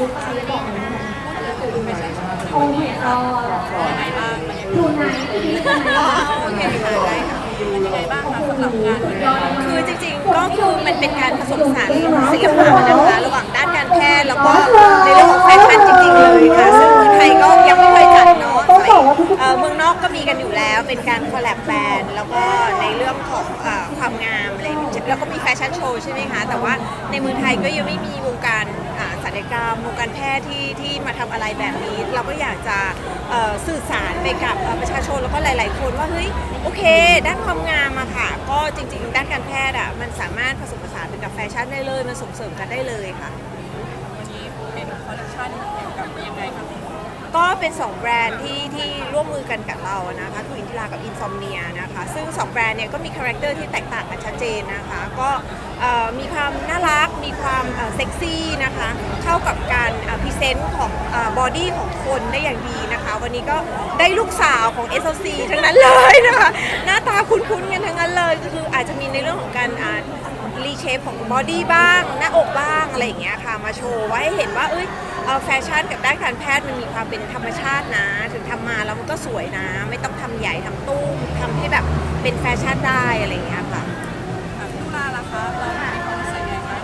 ชุดไปบอกนะโอ้ยก็ดูไหนดีไหนโอเคค่ะได้ค่ะเป็นยังไงบ้างคะสำหรับงานคือจริงๆก็คือมันเป็นการผสมผสาน อเมืองนอกก็มีกันอยู่แล้ว เป็นการคอลแลบแบรนด์แล้วก็ในเรื่องของเอ่อความงามอะไรแล้วก็มีแฟชั่นโชว์ใช่ไหมคะ แต่ว่าในเมืองไทยก็ยังไม่มีวงการอ่าศัลยกรรมวงการแพทย์ที่ที่มาทำอะไรแบบนี้ เราก็อยากจะเอ่อสื่อสารไปกับเอ่อประชาชนแล้วก็หลาย ๆ คนว่าเฮ้ยโอเค ด้านความงามอะค่ะ ก็จริง ๆ ด้านการแพทย์อะมันสามารถผสมผสานไปกับแฟชั่นได้เลยมันส่งเสริมกันได้เลยค่ะ วันนี้เป็นคอลเลคชันเกี่ยวกับยังไงคะ ก็ เป็น2แบรนด์ที่ที่ร่วมมือกันกับเรานะคะคืออินทิรากับอินซอมเนียนะคะซึ่ง 2 แบรนด์เนี่ยก็มีคาแรคเตอร์ที่แตกต่างกันชัดเจนนะคะก็มีความน่ารักมีความเซ็กซี่นะคะเข้ากับการพรีเซนต์ของบอดี้ของคนได้อย่างดีนะคะวันนี้ก็ได้ลูกสาวของ s อ c ทั้งนั้นเลยนะคะหน้าตาคุ้นๆกันทั้งนั้นเลยก็คืออาจจะมีในเรื่องของการรีเชฟของบอดี้บ้าง หน้าอกบ้าง อะไรอย่างเงี้ยค่ะมาโชว์ไว้ให้เห็นว่าเอ้ยเอ่อแฟชั่นกับด้านการแพทย์มันมีความเป็นธรรมชาตินะ ถึงทำมาแล้วมันก็สวยนะ ไม่ต้องทำใหญ่ทำตุ้มทำให้แบบเป็นแฟชั่นได้อะไรอย่างเงี้ยค่ะอะพี่ลาล่ะคะเรามีความรู้สึกยังไงบ้าง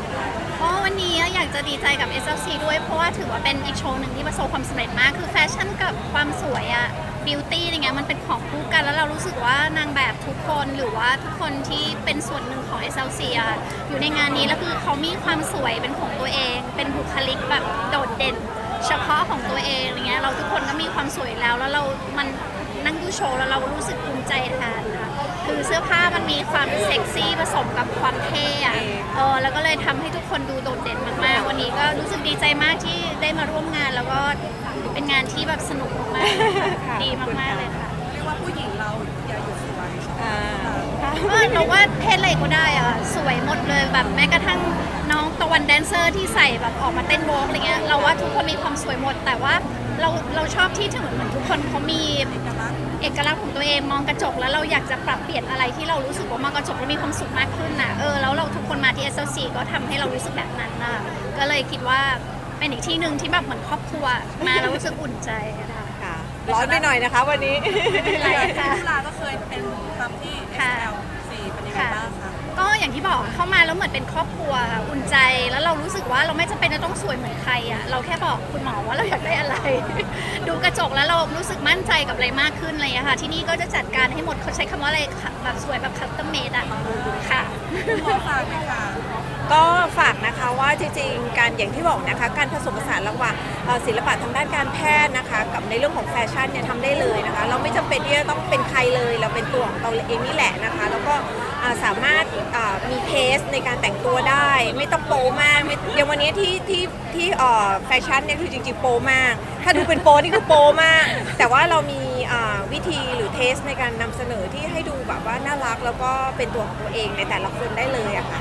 ก็วันนี้อยากจะดีใจกับ SLC ด้วยเพราะว่าถือว่าเป็นอีกโชว์หนึ่งที่ประสบความสำเร็จมากคือแฟชั่นกับความสวยอะ บิวตี้อะไรเงี้ยมันเป็นของคู่กัน แล้วเรารู้สึกว่านางแบบทุกคนหรือว่าทุกคนที่เป็นส่วนหนึ่งของ SLC อะอยู่ในงานนี้ แล้วคือเขามีความสวยเป็นของตัวเอง เป็นบุคลิกแบบโดดเด่น เฉพาะของตัวเองอะไรเงี้ยเราทุกคนก็มีความสวยแล้วแล้วเรา มัน นั่งดูโชว์แล้วเรารู้สึกภูมิใจแทนค่ะคือเสื้อผ้ามันมีความเซ็กซี่ผสมกับความเท่อะเออแล้วก็เลยทำให้ทุกคนดูโดดเด่นมากๆ วันนี้ก็รู้สึกดีใจมากที่ได้มาร่วมงานแล้วก็เป็นงานที่แบบสนุกมากๆดีมากๆเลยค่ะเรียกว่าผู้หญิงเราอย่าหยุดสวยอ่าเออเราว่าเพศอะไรก็ได้อะสวยหมดเลยแบบแม้กระทั่งน้องตะวันแดนเซอร์ที่ใส่แบบออกมาเต้นโวกอะไรเงี้ยเราว่าทุกคนมีความสวยหมดแต่ว่า เราเราชอบที่ถึงเหมือนทุกคนเขามีเอกลักษณ์เอกลักษณ์ของตัวเองมองกระจกแล้วเราอยากจะปรับเปลี่ยนอะไรที่เรารู้สึกว่ามองกระจกแล้วมีความสุขมากขึ้นน่ะเออแล้วเราทุกคนมาที่ SLC ก็ทำให้เรารู้สึกแบบนั้นน่ะก็เลยคิดว่าเป็นอีกที่หนึ่งที่แบบเหมือนครอบครัวมาแล้วรู้สึกอุ่นใจอะค่ะค่ะร้อนไปหน่อยนะคะวันนี้เป็นไรค่ะพี่ลาก็เคยเป็นทำที่ค่ะ SLC เป็นยังไงบ้างคะ ก็อย่างที่บอกเข้ามาแล้วเหมือนเป็นครอบครัวอุ่นใจแล้วเรารู้สึกว่าเราไม่จำเป็นจะต้องสวยเหมือนใครอะเราแค่บอกคุณหมอว่าเราอยากได้อะไร ดูกระจกแล้วเรารู้สึกมั่นใจกับอะไรมากขึ้นอะไรอย่างเงี้ยค่ะ ที่นี่ก็จะจัดการให้หมดเขาใช้คำว่าอะไรค่ะแบบสวยแบบคัสตอมเมดอะค่ะหมอฝากหน่อยค่ะ ก็ฝากนะคะว่าจริงๆการอย่างที่บอกนะคะการผสมผสานระหว่างเอ่อศิลปะทางด้านการแพทย์นะคะ กับในเรื่องของแฟชั่นเนี่ยทำได้เลยนะคะ เราไม่จำเป็นที่จะต้องเป็นใครเลย เราเป็นตัวของเราเองนี่แหละนะคะ แล้วก็ สามารถมีเทสในการแต่งตัวได้ ไม่ต้องโปมากอย่างวันนี้ที่ที่ที่แฟชั่นเนี่ยคือจริงๆโปมาก ถ้าดูเป็นโปนี่คือโปมาก แต่ว่าเรามีวิธีหรือเทสในการนำเสนอที่ให้ดูแบบว่าน่ารักแล้วก็เป็นตัวของตัวเองในแต่ละคนได้เลยอะค่ะ